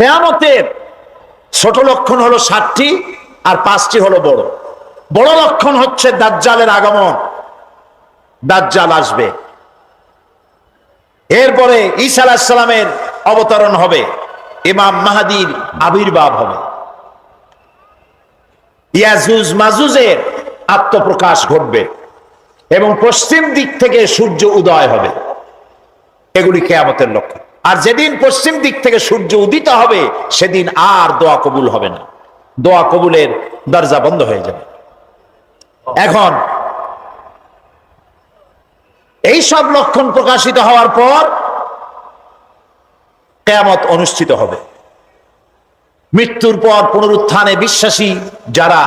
কেয়ামতের ছোট লক্ষণ হলো ষাটটি আর পাঁচটি হলো বড়। বড় লক্ষণ হচ্ছে দাজ্জালের আগমন। দাজ্জাল আসবে। এরপরে ঈসা আলাহিসাল্লামের অবতরণ হবে। ইমাম মাহাদির আবির্ভাব হবে। ইয়াজুজ মাজুজের আত্মপ্রকাশ ঘটবে এবং পশ্চিম দিক থেকে সূর্য উদয় হবে। এগুলি কেয়ামতের লক্ষণ। আর যেদিন পশ্চিম দিক থেকে সূর্য উদিত হবে, সেদিন আর দোয়া কবুল হবে না। দোয়া কবুলের দরজা বন্ধ হয়ে যাবে। এখন, এই সব লক্ষণ প্রকাশিত হওয়ার পর কেয়ামত অনুষ্ঠিত হবে। মৃত্যুর পর পুনরুত্থানে বিশ্বাসী যারা,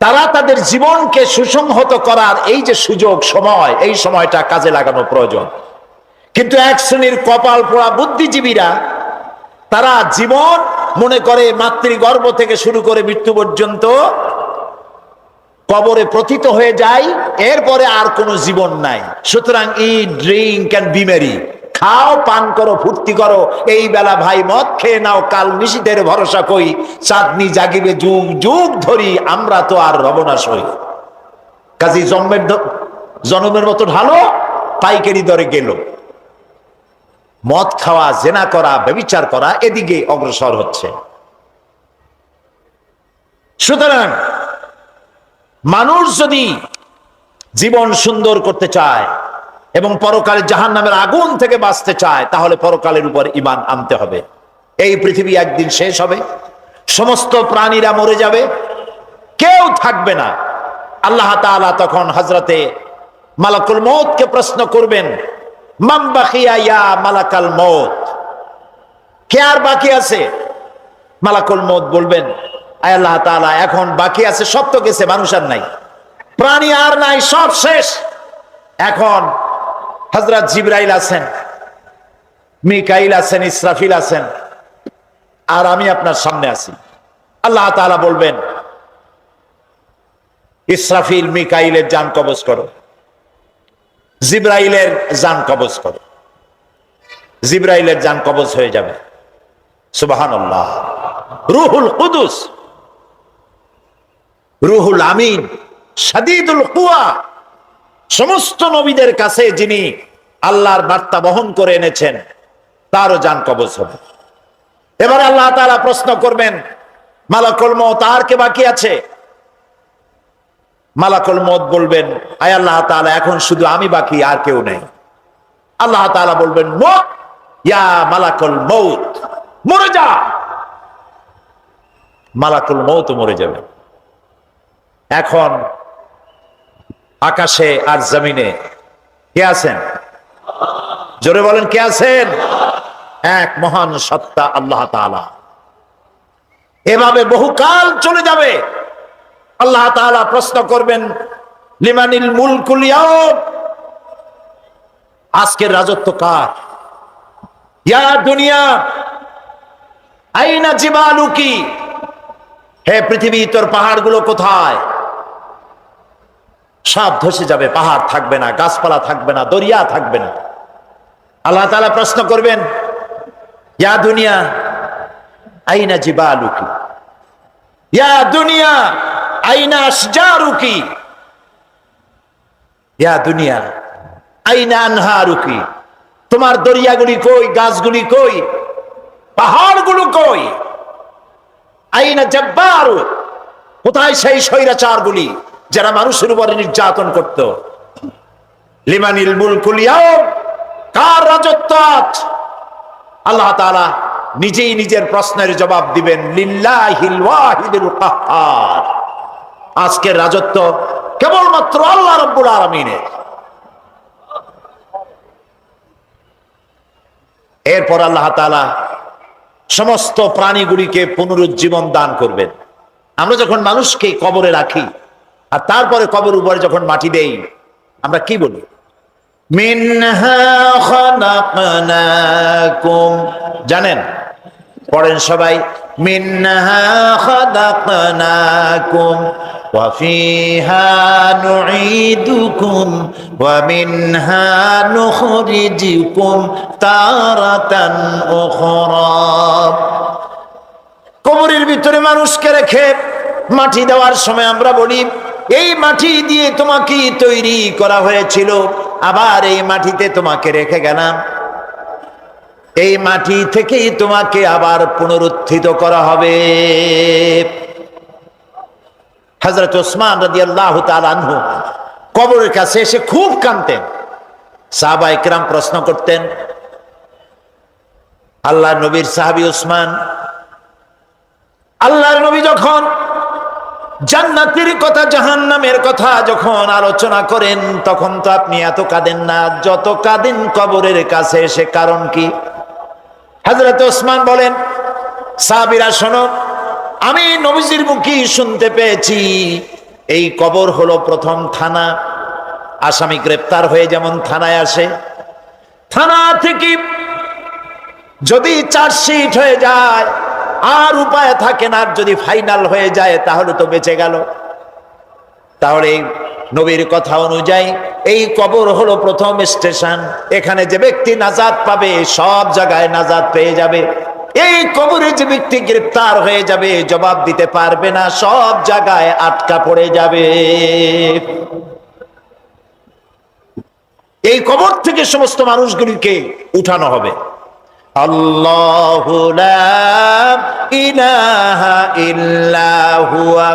তারা তাদের জীবনকে সুসংহত করার এই যে সুযোগ, সময়, এই সময়টা কাজে লাগানো প্রয়োজন। কিন্তু এক শ্রেণির কপাল পোড়া বুদ্ধিজীবীরা, তারা জীবন মনে করে মাতৃগর্ভ থেকে শুরু করে মৃত্যু পর্যন্ত কবরে প্রথিত হয়ে যায়, এরপরে আর কোনো জীবন নাই। সুতরাং ই ড্রিঙ্ক অ্যান্ড বিমেরি খাও, পান করো, ফুর্তি করো, এই বেলা ভাই মদ খেয়ে নাও, কাল নিশীতের ভরসা কই, চাঁদনি জাগিবে যুগ যুগ ধরি, আমরা তো আর রবনা সই। কাজী জন্মের জনমের মতো ঢালো, পাইকারি দরে গেল। মদ খাওয়া, জেনা করা, ব্যবিচার করা এদিকে অগ্রসর হচ্ছে। সুতরাং মানুষ যদি জীবন সুন্দর করতে চায় এবং পরকালে জাহান নামের আগুন থেকে বাঁচতে চায়, তাহলে পরকালের উপর ইমান আনতে হবে। এই পৃথিবী একদিন শেষ হবে। সমস্ত প্রাণীরা মরে যাবে। কেউ থাকবে না। আল্লাহ তখন হজরতে মালাকুল মৌতকে প্রশ্ন করবেন মাম বাকিয়া ইয়া মালাকাল মৌত কে আর বাকি আছে? মালাকুল মৌত বলবেন আল্লাহ তাআলা, এখন বাকি আছে, সব তো গেছে, মানুষ আর নাই। প্রাণী আর নাই, সব শেষ। এখন হজরত জিব্রাইল আছেন, মিকাইল আছেন, ইসরাফিল আছেন, আর আমি আপনার সামনে আছি। আল্লাহ তাআলা বলবেন, ইসরাফিল, মিকাইলের যান কবজ করো। জিব্রাইলের যান কবজ করো। জিব্রাইলের যান কবজ হয়ে যাবে। সুবহানাল্লাহ। রুহুল কুদুস। রুহুল আমিন। সাদিদুল কুয়া। সমস্ত নবীদের কাছে যিনি আল্লাহর বার্তা বহন করে এনেছেন, তারও যান কবজ হবে। এবার আল্লাহ তাআলা প্রশ্ন করবেন, মালাকুল মত আর কে বাকি আছে? মালাকুল মত বলবেন, আয় আল্লাহ তাআলা, এখন শুধু আমি বাকি, আর কেউ নেই। আল্লাহ তাআলা বলবেন মত ইয়া মালাকুল মৌত মরে যা। মালাকুল মৌত মরে যাবে। এখন আকাশে আর জমিনে কে আছেন? জোরে বলেন, কে আছেন? এক মহান সত্তা আল্লাহ তাআলা। এভাবে বহুকাল চলে যাবে। আল্লাহ তাআলা প্রশ্ন করবেন, লিমানিল মুলকুল আজকের রাজত্ব কার? ইয়া দুনিয়া, আইনা হে পৃথিবী, তোর পাহাড়গুলো কোথায়? ধসে যাবে, পাহাড় থাকবে না, গাছপালা থাকবে না, দরিয়া থাকবে না। আল্লাহ তাআলা প্রশ্ন করবেন, ইয়া দুনিয়া, আইনা জিবালুকি? ইয়া দুনিয়া তোমার দরিয়াগুলি কই, গাছগুলি কই, পাহাড়গুলো কই? আইনা কোথায় সেই যারা মানুষের উপরে নির্যাতন করত? লিমানিল মুলকুল ইয়াউম, কার রাজত্ব আল্লাহ তাআলা নিজেই নিজের প্রশ্নের জবাব দিবেন, লিল্লাহিল ওয়াহিদুল কাহ্হার আজকের রাজত্ব কেবলমাত্র আল্লাহ রাব্বুল আলামিনের। এরপর আল্লাহ তাআলা সমস্ত প্রাণীগুলিকে পুনরুজ্জীবন দান করবেন। আমরা যখন মানুষকে কবরে রাখি, আর তারপরে কবর উপরে যখন মাটি দেই, আমরা কি বলি? জানেন? পড়েন সবাই মিনহা খালাকনাকুম وفيها نعيدكم ومنها نخرجكم تارة أخرى কবরের ভিতরে মানুষকে রেখে মাটি দেওয়ার সময় আমরা বলি এই মাটি দিয়ে তোমাকে তৈরি করা হয়েছিল আবার এই মাটিতে তোমাকে রেখে গেলাম এই মাটি থেকেই তোমাকে আবার পুনরুত্থিত করা হবে। হজরত ওসমান রাজি আল্লাহ কবরের কাছে এসে খুব কানতেন সাহাবা ইকরাম প্রশ্ন করতেন, আল্লাহ নবীর সাহাবি ওসমান, আল্লাহর নবী যখন জান্নাতের কথা, জাহান্নামের কথা যখন আলোচনা করেন, তখন তো আপনি এত কাঁদেন না। যত কাঁদেন কবরের কাছে এসে কারণ কি? হজরত ওসমান বলেন, সাহাবিরা, শোনো, আমি নবীজির মুখী শুনতে পেয়েছি। এই কবর হলো প্রথম থানা। আসামি গ্রেপ্তার হয়ে যেমন থানায় আসে। থানা থেকে যদি চার্জশিট হয়ে যায়, আর উপায় থাকে না যদি ফাইনাল হয়ে যায়, তাহলে তো বেঁচে গেল। তাহলে নবীর কথা অনুযায়ী, এই কবর হলো প্রথম স্টেশন। এখানে যে ব্যক্তি নাজাদ পাবে, সব জায়গায় নাজাদ পেয়ে যাবে। এই কবরে যে ব্যক্তি গ্রেপ্তার হয়ে যাবে, জবাব দিতে পারবে না, সব জায়গায় আটকা পড়ে যাবে। এই কবর থেকে সমস্ত মানুষগুলিকে উঠানো হবে। আল্লাহ ইলাহা ইল্লা হুয়া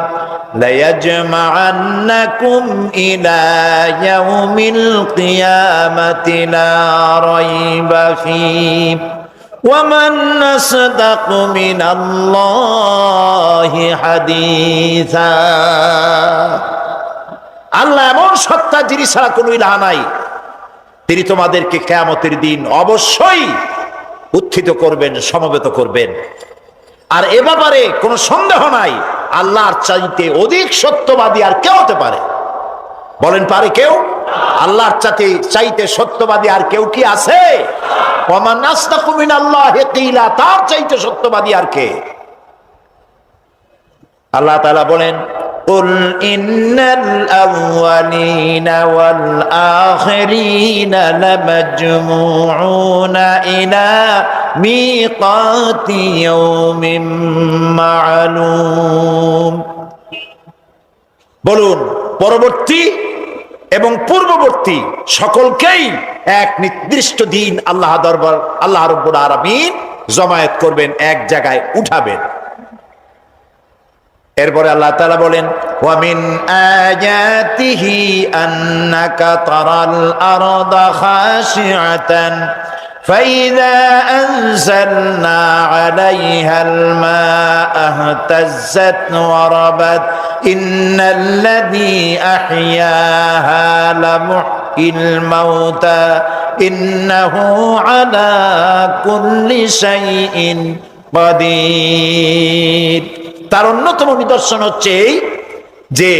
ليجمعنكم إلى يوم القيامة لا ريب فيه ومن أصدق من الله حديثا আল্লাহ এমন সত্তা যিনি ছাড়া কোনো ইলাহা নাই তিনি তোমাদেরকে কেয়ামতের দিন অবশ্যই উত্থিত করবেন, সমবেত করবেন। আর এ ব্যাপারে কোনো সন্দেহ নাই, আল্লাহর চাইতে অধিক সত্যবাদী আর কেউ হতে পারে। বলেন, পারে কেউ? আল্লাহর চাইতে চাইতে সত্যবাদী আর কেউ কি আছে? তার চাইতে সত্যবাদী আর কে? আল্লাহ তাআলা বলেন قل إن الأولين والآخرين لمجموعون إلى ميقات يوم معلوم বলুন পরবর্তী এবং পূর্ববর্তী সকলকেই এক নির্দিষ্ট দিন আল্লাহ দরবার আল্লাহ রব্বুল আলামিন জমায়েত করবেন এক জায়গায় উঠাবেন এরপরে আল্লাহ তাআলা বলেন ওয়ামিন আয়াতিহি আন্নাকা তারাল আরদা খাশিআতান فإذا أنزلنا عليها الماء اهتزت وربت إن الذي أحياها لمحيي الموتى إنه على كل شيء قدير তার অন্যতম নিদর্শন হচ্ছে এই যে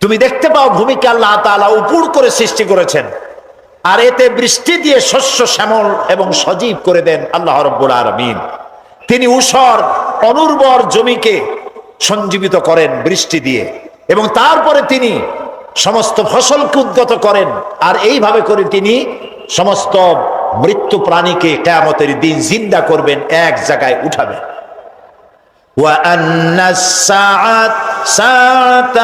তুমি দেখতে পাও ভূমিকে আল্লাহ তাআলা উপর করে সৃষ্টি করেছেন। আর এতে বৃষ্টি দিয়ে শস্য, শ্যামল এবং সজীব করে দেন আল্লাহ রব্বুল আলমিন। তিনি উষর, অনুর্বর জমিকে সঞ্জীবিত করেন বৃষ্টি দিয়ে এবং তারপরে তিনি সমস্ত ফসলকে উদ্গত করেন। আর এইভাবে করে তিনি সমস্ত মৃত্যু প্রাণীকে কেয়ামতের দিন জিন্দা করবেন, এক জায়গায় উঠাবেন। وأن الساعة ساعة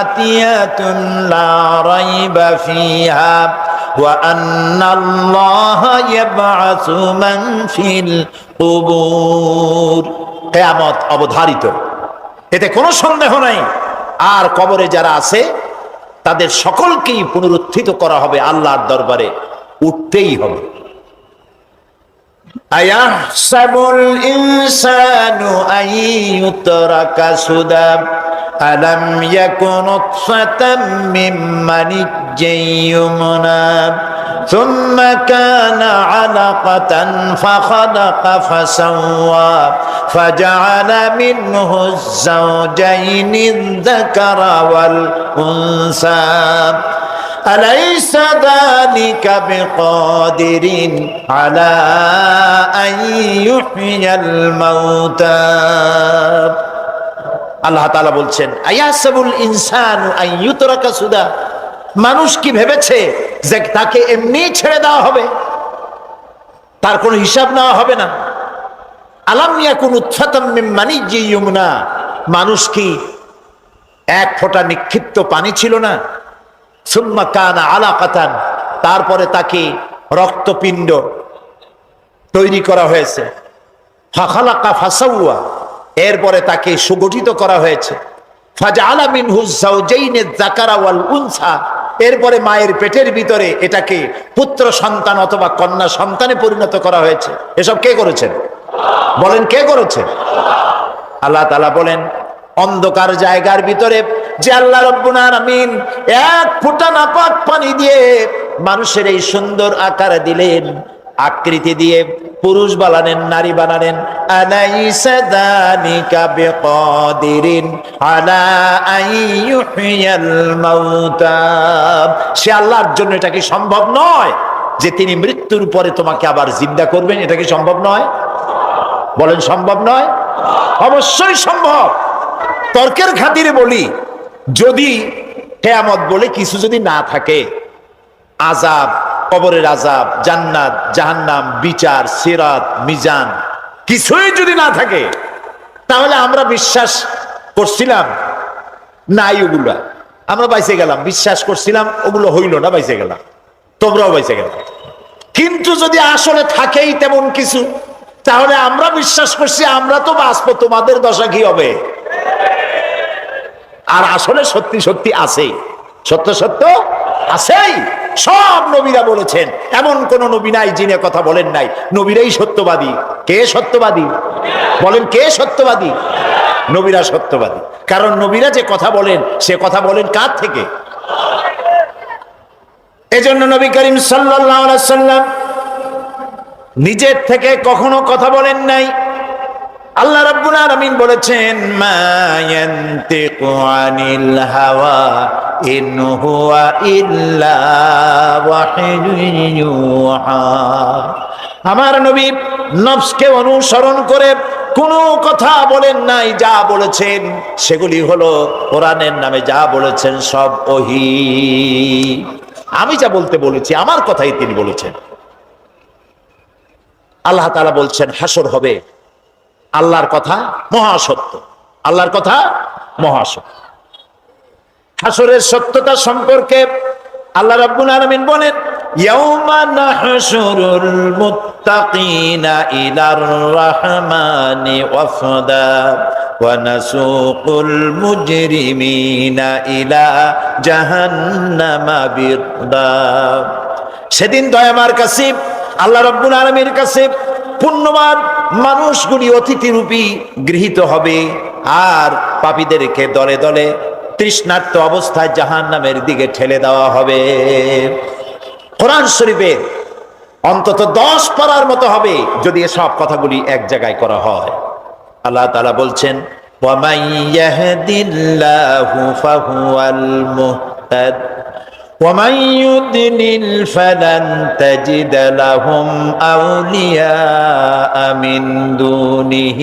آتية لا ريب فيها وأن الله يبعث من في القبور কেয়ামত অবধারিত এতে কোনো সন্দেহ নাই আর কবরে যারা আছে তাদের সকলকেই পুনরুত্থিত করা হবে আল্লাহর দরবারে উঠতেই হবে أيحسب الإنسان أن يترك سدى. ألم يكن نطفة من منج يمنى. ثم كان علقة فخلق فسوى. فجعل منه الزوجين الذكر والأنثى. أليس ذلك بقادر على أن يحيي الموتى আল্লাহ তাআলা বলছেন আয়াসাবুল ইনসান আইয়ুতরাকা সুদা মানুষ কি ভেবেছে যে তাকে এমনি ছেড়ে দেওয়া হবে তার কোনো হিসাব নেওয়া হবে না আলাম ইয়াকুন উৎফাতাম মিন মানিজ্জি ইয়ুমনা মানুষ কি এক ফোঁটা নিক্ষিপ্ত পানি ছিল না সুম্মা কানা আলাকাতান, তারপরে তাকে রক্তপিণ্ড তৈরি করা হয়েছে। ফাখালাকা ফাসাউয়া, এরপরে তাকে সুগঠিত করা হয়েছে। ফাজআলা মিনহু যাওজাইনে যাকারা ওয়াল উনসা, এরপরে মায়ের পেটের ভিতরে এটাকে পুত্র সন্তান অথবা কন্যা সন্তানে পরিণত করা হয়েছে। এসব কে করেছেন? বলেন কে করেছে? আল্লাহ তাআলা বলেন অন্ধকার জায়গার ভিতরে যে আল্লাহ রব্বুল আলামিন এক ফোঁটা নাপাক পানি দিয়ে মানুষের এই সুন্দর আকার দিলেন, আকৃতি দিয়ে পুরুষ বানালেন, নারী বানালেন। সে আল্লাহর জন্য এটা কি সম্ভব নয় যে তিনি মৃত্যুর পরে তোমাকে আবার জিন্দা করবেন? এটা কি সম্ভব নয়? বলেন, সম্ভব নয়? অবশ্যই সম্ভব। তর্কের খাতিরে বলি, যদি কেয়ামত বলে কিছু যদি না থাকে আজাব কবরের আজাব জান্নাত, জাহান্নাম, বিচার, সিরাত, মিজান, কিছুই যদি না থাকে, তাহলে আমরা বিশ্বাস করছিলাম, নাই ওগুলা। আমরা বাইসে গেলাম, বিশ্বাস করছিলাম, ওগুলো হইল না, বাইসে গেলাম। তোমরাও বাইসে গেলাম। কিন্তু যদি আসলে থাকেই তেমন কিছু, তাহলে আমরা বিশ্বাস করছি, আমরা তো বাঁচবো, তোমাদের দশা কি হবে? আর আসলে সত্যি সত্যি আছে। সত্য সত্য আছেই। সব নবীরা বলেছেন, এমন কোন নবী নাই যিনি কথা বলেন নাই। নবীরাই সত্যবাদী। কে সত্যবাদী? বলেন, কে সত্যবাদী? নবীরা সত্যবাদী। কারণ নবীরা যে কথা বলেন, সে কথা বলেন কার থেকে? এজন্য নবী করিম সাল্লাম নিজের থেকে কখনো কথা বলেন নাই। আল্লাহ রাব্বুল আলামিন বলেছেন, মা ইয়ান্তিকু হাওয়া ইন হুয়া ইল্লা ওয়াহিয়ুন ইউহা। আমার নবী নফসকে অনুসরণ করে কোনো কথা বলেন নাই, যা বলেছেন। সেগুলি হলো কোরআনের নামে যা বলেছেন সব ওহি। আমি যা বলতে বলেছি, আমার কথাই তিনি বলেছেন। আল্লাহ তাআলা বলছেন হাসর হবে। আল্লাহর কথা মহাসত্য। আল্লাহর কথা মহাসত্য। হাসরের সত্যতা সম্পর্কে আল্লাহ রাব্বুল আলামিন বলেন, ইয়াউমা নাহশুরুল মুত্তাকিনা ইলার রাহমানি ওয়াফদা ওয়া নাসুকুল মুজরিমিনা ইলা জাহান্নামা বিরদা। সেদিন দয়ামার কাছে, আল্লাহ রাব্বুল আলামিনের কাছে পুণ্যবান মানুষগুলি অতিথি রূপী গৃহীত হবে আর পাপীদেরকে দলে দলে তৃষ্ণার্ত অবস্থায় জাহান নামের দিকে ঠেলে দেওয়া হবে কোরআন শরীফে অন্তত দশ পারার মতো হবে যদি এসব কথাগুলি এক জায়গায় করা হয় আল্লাহ তাআলা বলছেন وَمَن يَهْدِ اللَّهُ فَهُوَ الْمُهْتَدِ ومن يضلل فلن تجد لهم أولياء من دونه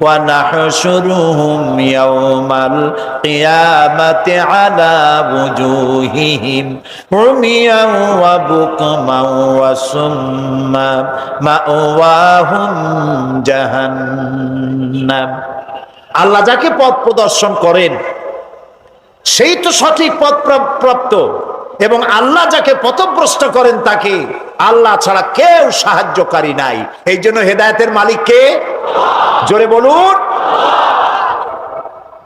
ونحشرهم يوم القيامة على وجوههم عميا وبكما وسما مأواهم جهنم আল্লাহ যাকে পথ প্রদর্শন করেন সেই তো সঠিক পথ প্রাপ- প্রাপ্ত এবং আল্লাহ যাকে পথভ্রষ্ট করেন তাকে আল্লাহ ছাড়া কেউ সাহায্যকারী নাই। এই জন্য হেদায়তের মালিক কে? জোরে বলুন।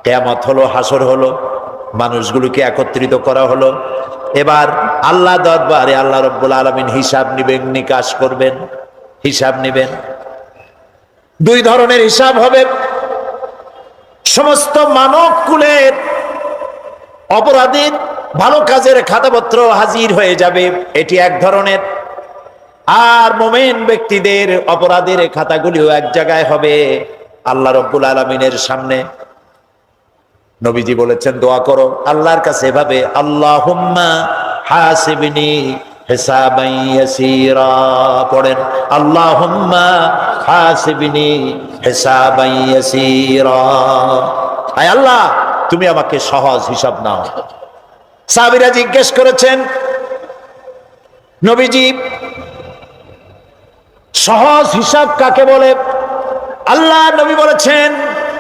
কেয়ামত হলো, হাসর হলো, মানুষগুলোকে একত্রিত করা হলো। এবার আল্লাহ দরবারে আল্লাহ রব্বুল আলমিন হিসাব নিবেন, নিকাশ করবেন। হিসাব নিবেন। দুই ধরনের হিসাব হবে। সমস্ত মানব কুলের অপরাধীর ভালো কাজের খাতাপত্র হাজির হয়ে যাবে, এটি এক ধরনের। আর মোমেন ব্যক্তিদের অপরাধের খাতাগুলিও এক জায়গায় হবে, আল্লাহ রব্বুল আলমিনের সামনে। নবীজি বলেছেন, দোয়া করো আল্লাহর কাছে এভাবে আল্লাহ হাসিবিনি পড়েন, আল্লাহুম্মা হাসিবনি হিসাবাই আল্লাহ, তুমি আমাকে সহজ হিসাব নাও। সাবিরা জিজ্ঞেস করেছেন, নবীজি, সহজ হিসাব কাকে বলে? আল্লাহ নবী বলেছেন,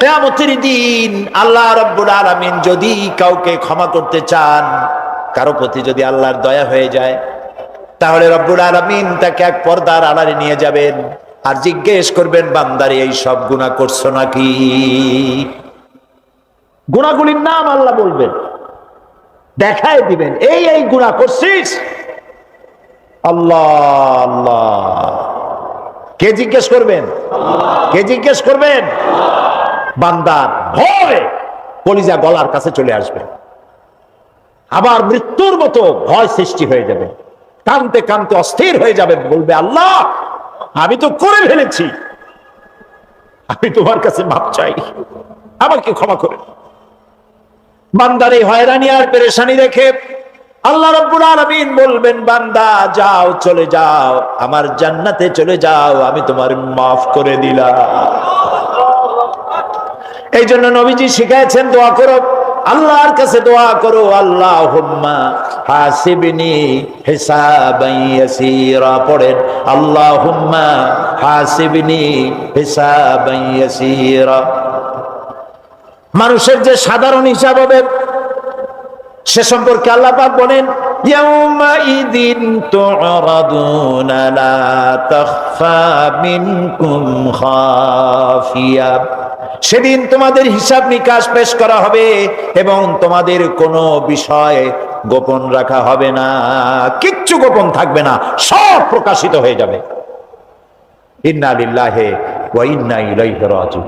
কেয়ামতের দিন আল্লাহ রব্বুল আলামিন যদি কাউকে ক্ষমা করতে চান, কারও প্রতি যদি আল্লাহর দয়া হয়ে যায়, তাহলে রব্বুল আলামিন তাকে এক পর্দার আড়ালে নিয়ে যাবেন আর জিজ্ঞেস করবেন, বান্দারে, এই সব গুণা করছ নাকি? গুণাগুলির নাম আল্লাহ বলবেন। দেখায় দিবেন, এই এই গুণা করছিস? আল্লাহ আল্লাহ। কে জিজ্ঞেস করবেন? কে জিজ্ঞেস করবেন? বান্দার ভয় কলিজা গলার কাছে চলে আসবে। আবার মৃত্যুর মতো ভয় সৃষ্টি হয়ে যাবে। কানতে কানতে অস্থির হয়ে যাবে, বলবে, আল্লাহ, আমি তো করে ফেলেছি। আমি তোমার কাছে মাপ চাই। আমাকে ক্ষমা করে। বান্দার এই হয়রানি আর পেরেশানি দেখে আল্লাহ রব্বুল আলামিন বলবেন, বান্দা, যাও, চলে যাও, আমার জান্নাতে চলে যাও, আমি তোমার মাফ করে দিলাম। এই জন্য নবীজি শিখাইছেন, দোয়া করো, আল্লাহর কাছে দোয়া করো আল্লাহ হাসিবনি হিসাবান ইয়াসীরা। পড়েন আল্লাহ হাসিবনি হিসাবান ইয়াসীরা। মানুষের যে সাধারণ হিসাব হবে, সে সম্পর্কে আল্লাহ পাক বলেন সেদিন তোমাদের হিসাব নিকাশ পেশ করা হবে এবং তোমাদের কোনো বিষয় গোপন রাখা হবে না, কিচ্ছু গোপন থাকবে না, সব প্রকাশিত হয়ে যাবে। ইন্না লিল্লাহি ওয়া ইন্না ইলাইহি রাজিউন।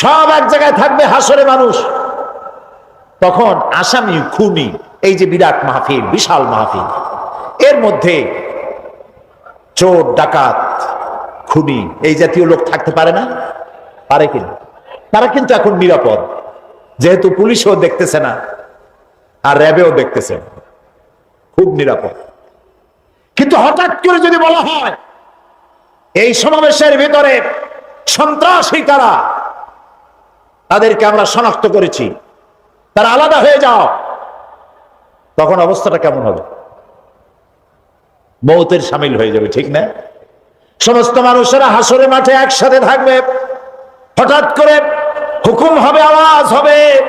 সব এক জায়গায় থাকবে হাসরে মানুষ। তখন আসামি, খুনি, এই যে বিরাট মাহফিল, বিশাল মাহফিল, এর মধ্যে চোর, ডাকাত, খুনি, এই জাতীয় লোক থাকতে পারে না? পারে কিনা তারা কিন্তু এখন নিরাপদ। যেহেতু পুলিশও দেখতেছে না, আর র্যাবেও দেখতেছে খুব নিরাপদ। কিন্তু হঠাৎ করে যদি বলা হয়, এই সমাবেশের ভিতরে সন্ত্রাসী তারা তাদেরকে আমরা শনাক্ত করেছি। তারা আলাদা হয়ে যাও। তখন অবস্থাটা কেমন হবে? মৌতের সামিল হয়ে যাবে, ঠিক না? সমস্ত মানুষেরা হাসরে মাঠে একসাথে থাকবে। হঠাৎ করে হুকুম হবে, আওয়াজ হবে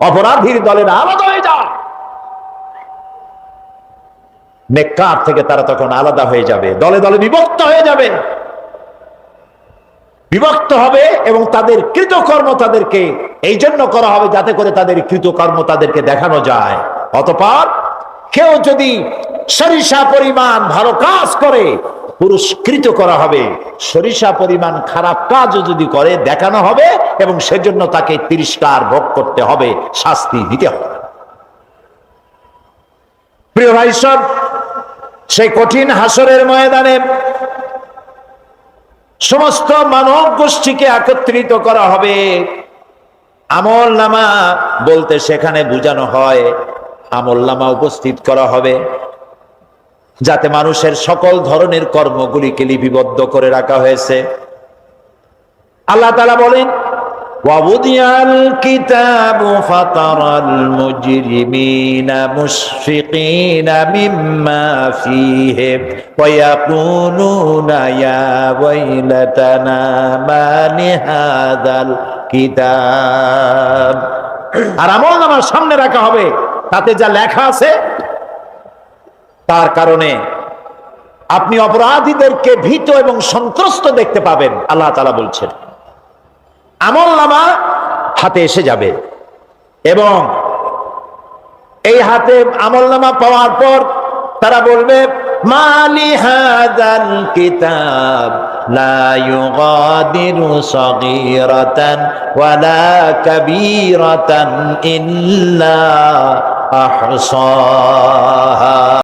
অপরাধীর দলের আলাদা হয়ে যাও। নেককার থেকে তারা তখন আলাদা হয়ে যাবে। দলে দলে বিভক্ত হয়ে যাবে। বিভক্ত হবে এবং তাদের কৃতকর্ম তাদেরকে এই জন্য করা হবে যাতে করে তাদের কৃতকর্ম তাদেরকে দেখানো যায়। অতপর কেউ যদি সরিষা পরিমাণ ভালো কাজ করে, পুরস্কৃত করা হবে। সরিষা পরিমাণ খারাপ কাজও যদি করে, দেখানো হবে এবং সেজন্য তাকে তিরস্কার ভোগ করতে হবে, শাস্তি দিতে হবে। প্রিয় ভাই সব সেই কঠিন হাসরের ময়দানে সমস্ত মানব গোষ্ঠীকে একত্রিত করা হবে। আমল নামা বলতে সেখানে বোঝানো হয়, আমল নামা উপস্থিত করা হবে, যাতে মানুষের সকল ধরনের কর্মগুলিকে লিপিবদ্ধ করে রাখা হয়েছে। আল্লাহ তালা বলেন ووضع الكتاب فترى المجرمين مشفقين مما فيه ويقولون يا ويلتنا ما لهذا الكتاب আর আমল আমার সামনে রাখা হবে তাতে যা লেখা আছে তার কারণে আপনি অপরাধীদেরকে ভীত এবং সন্ত্রস্ত দেখতে পাবেন আল্লাহ তালা বলছেন আমল নামা হাতে এসে যাবে। এবং এই হাতে আমল নামা পাওয়ার পর তারা বলবে, মালি হাদাল কিতাব, লা ইউগাদিরু সাগীরাতান ওয়ালা কাবীরাতান ইল্লা আহসাহা।